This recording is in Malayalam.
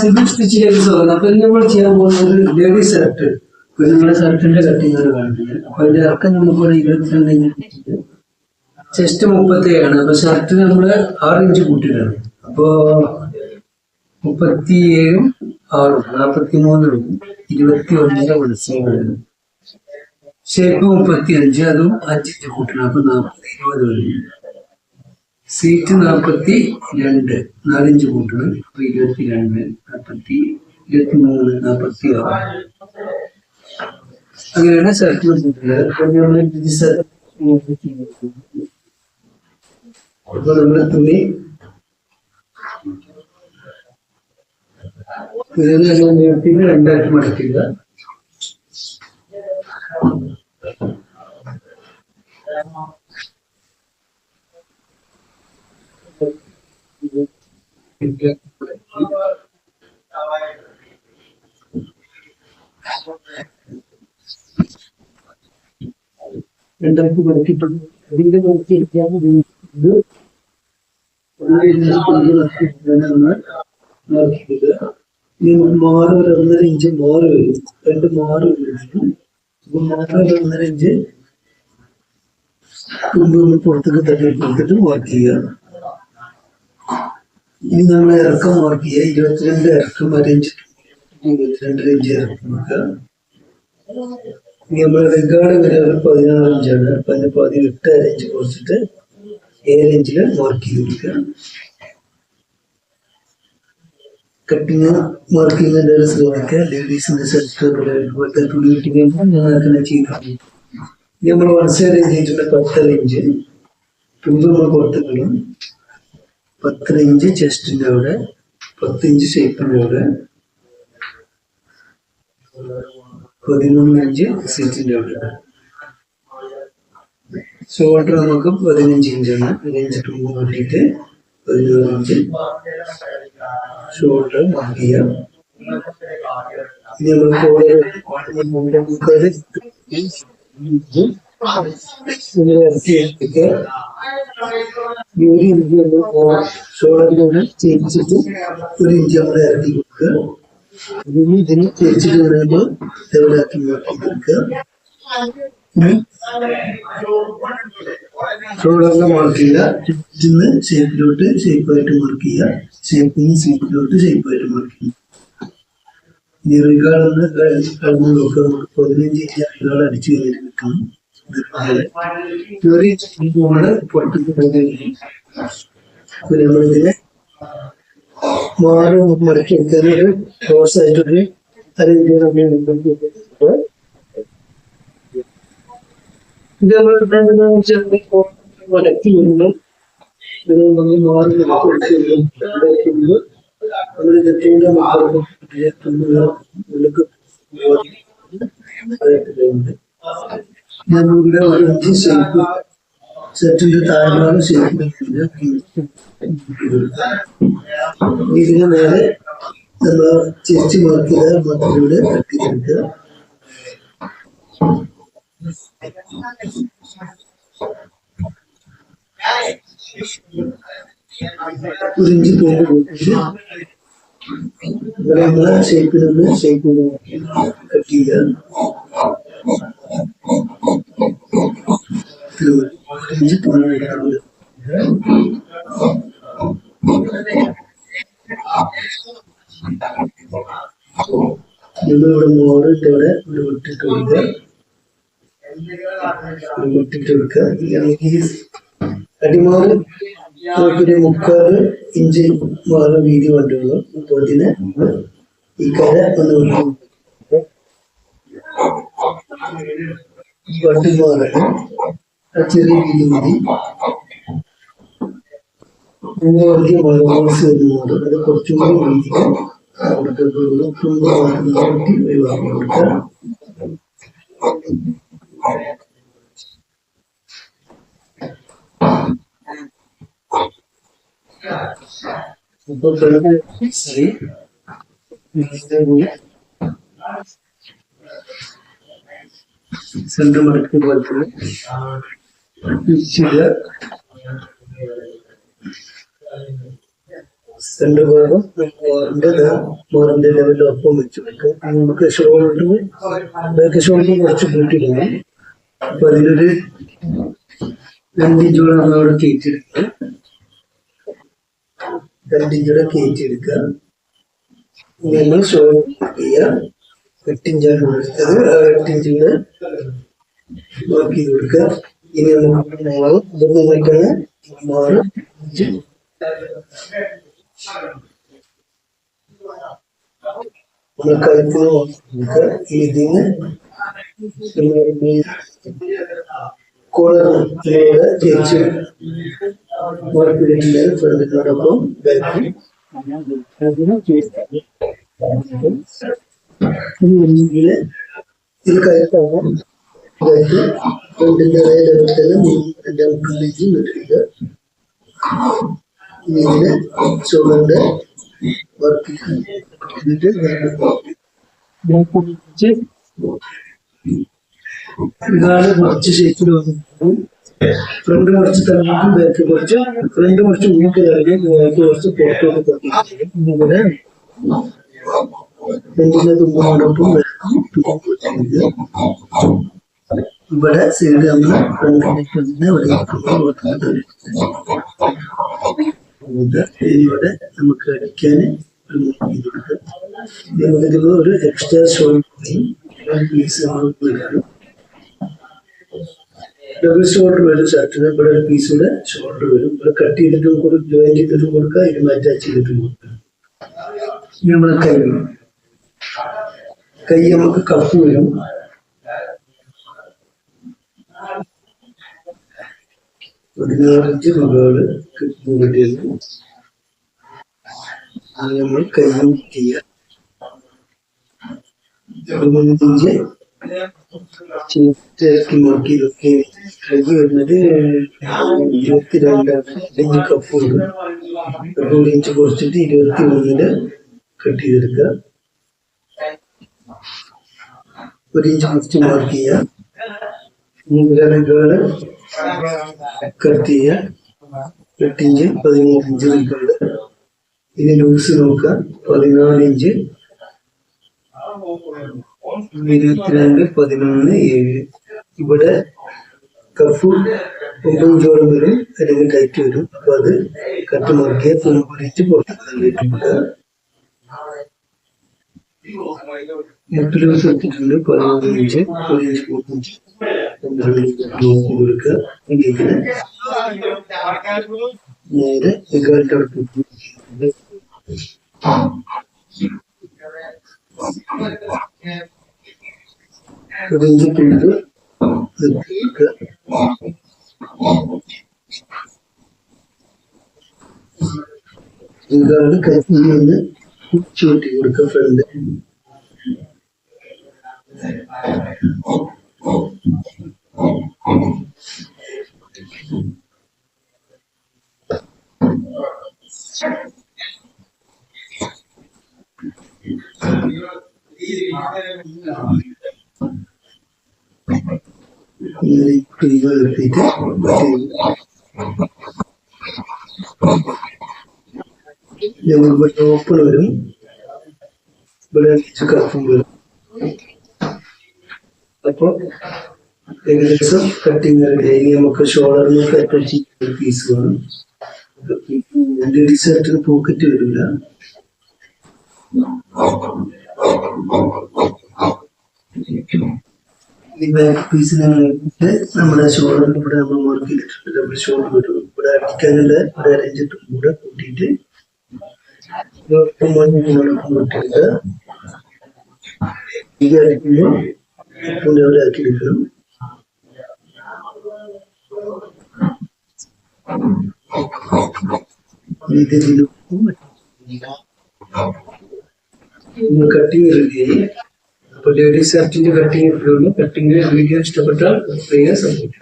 സിബിൾ സ്റ്റിച്ച് ചെയ്ത് തോന്നുന്നു അപ്പൊ നമ്മൾ ചെയ്യാൻ പോകുന്നത് ലേഡീസ് ഷർട്ട് പെണ്ണുങ്ങളുടെ ഷർട്ടിന്റെ കട്ടിങ് ആണ് കാണിക്കുന്നത് അപ്പൊ അതിന്റെ ഇറക്കം നമുക്കിവിടെ ഇഞ്ച് ചെസ്റ്റ് മുപ്പത്തേഴാണ് അപ്പൊ ഷർട്ട് നമ്മൾ ആറ് ഇഞ്ച് കൂട്ടിയിട്ടാണ്. അപ്പോ മുപ്പത്തിയേഴും ആറും നാൽപ്പത്തി മൂന്നും ഇരുപത്തി ഒന്നര മത്സ്യങ്ങളാണ് ഷേപ്പ് മുപ്പത്തി അഞ്ച് അതും അഞ്ചിഞ്ച് കൂട്ടണം അപ്പൊ നാൽപ്പത്തി ഇരുപത് വരും. സീറ്റ് നാൽപ്പത്തി രണ്ട് നാലഞ്ച് കൂട്ടണം അപ്പൊ ഇരുപത്തി രണ്ട് നാൽപ്പത്തി ഇരുപത്തി മൂന്ന് നാൽപ്പത്തി ആറ്. അങ്ങനെയാണ് കൊടുത്തിട്ടുള്ളത് അപ്പൊ നമ്മൾ ഇത് ഷർട്ട് അപ്പൊ നമ്മുടെ തുണി ഇതിനെല്ലാം രണ്ടായിട്ട് മടക്കുക ഒന്നര ഇഞ്ച് മാറ് വരും രണ്ട് മാറ് വരും അപ്പൊ ഒന്നര ഇഞ്ച് പുറത്തേക്ക് തട്ടി കൊടുത്തിട്ട് വാക്ക് ചെയ്യുക ഇനി നമ്മൾ ഇറക്കം നോക്കിയ ഇരുപത്തിരണ്ട് ഇറക്കം അരയിഞ്ച് ഇരുപത്തിരണ്ട് ഇഞ്ച് ഇറക്കം നമ്മൾ റെഗാർഡ് വരെ ഒരു പതിനാറ് ഇഞ്ചാണ്. അപ്പൊ അതിന് പതിനെട്ട് അരഞ്ച് കുറച്ചിട്ട് ഏഴ് ഇഞ്ചിൽ മാർക്ക് ചെയ്ത് കൊടുക്കുക. കട്ടിങ് മാർക്കിങ്ങിന്റെ ഒരു ശ്രമിക്കുക. ലേഡീസിന്റെ സെൽഫ് പോലത്തെ തുണി കിട്ടി കഴിയുമ്പോൾ അങ്ങനെ ചെയ്തിട്ടുണ്ട് നമ്മൾ വൺ സൈഡ് ചെയ്തിട്ടുണ്ട് പത്തര ഇഞ്ച്. തുമ്പ് നമ്മൾ പുറത്തേക്കിടും പത്തര ഇഞ്ച് ചെസ്റ്റിന്റെ അവിടെ പത്ത് ഇഞ്ച് ഷേപ്പിന്റെ അവിടെ പതിനൊന്ന് ഇഞ്ച് സീറ്റിന്റെ അവിടെ ഷോൾഡർ നമുക്ക് പതിനഞ്ച് ഇഞ്ചാണ്. പതിനഞ്ച് ടൂ കൂട്ടിയിട്ട് പതിനൊന്ന് ഇഞ്ച് ഷോൾഡർ മാർക്ക് ചെയ്യാം. ഇനി നമ്മൾ കോളർ ഇറക്കി ഷോൾഡറിലൂടെ ചേച്ചിട്ട് ഒരു ഇഞ്ചി നമ്മൾ ഇറക്കി കൊടുക്കുക. ഇതിന് ഇതിന് ചേച്ചിട്ട് പറയുമ്പോൾ ലെവലാക്കി മാറ്റി കൊടുക്കുക. ഷോൾഡറിലെ മാർക്ക് ചെയ്യുക. ഷേപ്പിലോട്ട് ഷേപ്പായിട്ട് മാർക്ക് ചെയ്യുക. ഷേപ്പിലോട്ട് ഷേപ്പായിട്ട് മാർക്ക് ചെയ്യുക. കഴിഞ്ഞ് നോക്കുക നമുക്ക് പതിനഞ്ച് ഇഞ്ച് റിഗാർഡ് അടിച്ചു കഴിഞ്ഞിട്ട് കിട്ടണം ഒരു നമ്മൾ പൊട്ടിക്കുന്നത് നമ്മളിതിനെ മാറി അരയിഞ്ച് നമ്മൾ എടുക്കുന്നത് ഇത് നമ്മൾ മാറി നമ്മൾ ഉള്ളിലേക്ക് നമ്മളുടെ ഒരു അഞ്ച് ഷേപ്പ് സെറ്റിന്റെ താഴ്ഭാഗം ഷേപ്പ് ഇതിന് നേരെ നമ്മൾ തിരിച്ചു മാർക്ക് ചെയ്ത മത്തിലൂടെ കട്ടിച്ചെടുക്കുക ഒരു ഇഞ്ച് തൂമ്പ് കൂട്ടിയിട്ട് ഇവിടെ നമ്മളെ ഷേപ്പിൽ നിന്ന് ഷേപ്പ് കട്ട് ചെയ്യുക ഇതിൽ ഒരു ഇഞ്ച് തൂമ്പ് കൂട്ടാറുണ്ട് നമ്മളിവിടെ മോറിട്ട് ഇവിടെ വിട്ടിട്ട് കൊടുക്കുക അടിമാറ് നമുക്കൊരു മുക്കാൽ ഇഞ്ച് മാറ് വീതി വേണ്ടുള്ളൂ അപ്പൊ അതിന് ഈ കര ഒന്ന് വിട്ടു വട്ടുമാറാണ് ചെറിയ വീതി മതി പിന്നെ വലിയ മലമോൾസ് വരുന്നുണ്ട് അത് കുറച്ചും കൂടി വീതിക്ക് കൊടുത്തിട്ടുള്ളൂ തുമ്പ് മാറ്റുന്ന വെട്ടി ഒഴിവാക്കി കൊടുക്കുക ഇപ്പൊ കിഴക്ക് ശരി സെന്റർ മടക്കി പോലത്തെ തിരിച്ചിടുക സെന്റർ ഭാഗം മോറിന്റെ ലെവലിൽ ഒപ്പം വെച്ചു. നമുക്ക് ഷോൾഡർ ബാക്ക് ഷോൾഡർ കുറച്ച് കൂട്ടിയിടണം. അപ്പൊ അതിലൊരു രണ്ടിഞ്ചോളം നമ്മൾ അവിടെ കയറ്റിയെടുക്കുക. രണ്ടിഞ്ചോടെ കയറ്റിയെടുക്കുക. നമ്മൾ ഷോൾഡർ ചെയ്യുക എട്ടിഞ്ചാണ് എടുത്തത് ആ എട്ടിഞ്ചിന് മാർക്ക് ചെയ്ത് കൊടുക്കുക. ഇനി നമുക്ക് മാവ് ഇതൊന്നും വയ്ക്കുന്ന മാറ് അഞ്ച് നമ്മൾ കഴുത്തിന് നോക്കുക ഇതിന് കോളറിലൂടെ തിരിച്ച് മാർക്ക് ചെയ്തിട്ടുണ്ടെങ്കിൽ ഫ്രണ്ടിനോടൊപ്പം ബാക്കിൽ ഇതില് ഇത് കഴുത്താണ് കഴുത്ത് ഫ്രണ്ടിന്റെ അതേ ലെവൽ തന്നെ എന്റെ മുകളിലേക്ക് നിൽക്കുക ഇതിന് ഷോൾഡറിന്റെ വർക്ക് എന്നിട്ട് ഇതാണ് കുറച്ച് ഷേപ്പിൽ വന്നത് ഫ്രണ്ട് കുറച്ച് തള്ളിയിട്ടും ബാക്ക് കുറച്ച് ഫ്രണ്ട് കുറച്ച് ഉള്ളിക്ക് തള്ളി ബാക്ക് കുറച്ച് പുറത്തോട്ട് തള്ളി ഇങ്ങനെ ഫ്രണ്ടിന്റെ തുമ്പനോടൊപ്പം ഇവിടെ സൈഡ് നമ്മൾ ഫ്രണ്ടിലേക്ക് ഇവിടെ നമുക്ക് അടിക്കാൻ ഒരു എക്സ്ട്രാ ഷോൾഡർ പീസ് കാണും ഡബിൾ ഷോൾഡർ വരും ഷർട്ടിന് ഇവിടെ ഒരു പീസ് കൂടെ ഷോൾഡർ വരും. ഇവിടെ കട്ട് ചെയ്തിട്ടും കൊടുക്കും ജോയിൻ ചെയ്തിട്ടും കൊടുക്കുക ഇതിന് അറ്റാച്ച് ചെയ്തിട്ടും കൊടുക്കാം ഇനി നമ്മളെ കൈ കൈ നമുക്ക് കപ്പ് വരും. പതിനാറഞ്ച് മകൾ കിട്ടിയത് അത് നമ്മൾ കൈയും ചെയ്യാം. പതിനഞ്ച് ചേർത്തി കഴിഞ്ഞു വരുന്നത് ഇരുപത്തിരണ്ടാണ് ഇഞ്ച് കപ്പ് ഉണ്ട് ഒരു ഇഞ്ച് കുറച്ചിട്ട് ഇരുപത്തി മൂന്നിൽ കട്ട് ചെയ്തെടുക്കുക. ഒരു ഇഞ്ച് കുറച്ച് മാർക്ക് ചെയ്യുക. മൂന്നിലാണ് കട്ട് എട്ട് ഇഞ്ച് പതിമൂന്ന് ഇഞ്ച് നിൽക്കുന്നുണ്ട് ഇനി ലൂസ് നോക്കുക. പതിനാല് ഇഞ്ച്. ഇരുപത്തിരണ്ട് പതിനൊന്ന് ഏഴ്. ഇവിടെ കഫ് ഒമ്പഞ്ചോളം വരും. അല്ലെങ്കിൽ ടൈറ്റ് വരും. അപ്പൊ അത് കട്ട് മറിക്കുക തുണിച്ച് പുറത്തേക്ക് മുട്ട് ലൂസ് എടുത്തിട്ടുണ്ട്. പതിനൊന്ന് ഇഞ്ച് പതിനഞ്ച്. ഇഞ്ച് മുപ്പഞ്ച് പന്ത്രണ്ട് ഇഞ്ച് നോക്കി കൊടുക്കുക ഇങ്ങനെ നേരെ എഗാലിന്റെ അടുത്ത് ഒരു ഇഞ്ച് പിടിച്ച് നിർത്തിയിരിക്കുക ഇതാണ് കൈപ്പിൽ നിന്ന് ചൂട്ടി കൊടുക്കുക ഫ്രണ്ട് ഇങ്ങനെ പിടികൾ എടുത്തിട്ട് ഇവിടെ ഓപ്പൺ വരും. ഇവിടെ കപ്പും വരും. അപ്പൊ ഏകദേശം കട്ടിങ് ഇനി നമുക്ക് ഷോൾഡറിന് അറ്റാച്ച് ചെയ്യുന്ന പീസ് വേണം? ലേഡീസ് പോക്കറ്റ് വരില്ല നമ്മുടെ ഷോൾഡറിൽ ഇവിടെ നമ്മൾ വർക്ക് ചെയ്തിട്ടുണ്ട്. ഡബിൾ ഷോൾഡർ വരും ഇവിടെ അടിക്കാനുള്ള ഒരു അരഞ്ചിട്ട് കൂടെ കൂട്ടിയിട്ട് കൂട്ടിയിട്ട് ഈ അടിക്കുമ്പോൾ ഇവിടെ ആക്കി ഇതിലും കട്ടിങ് റെഡിയായി അപ്പൊ ലേഡീസ് ഷർട്ടിന്റെ കട്ടിങ് കട്ടിങ് വീഡിയോ ഇഷ്ടപ്പെട്ടാൽ പ്രിയ സപ്പോർട്ട്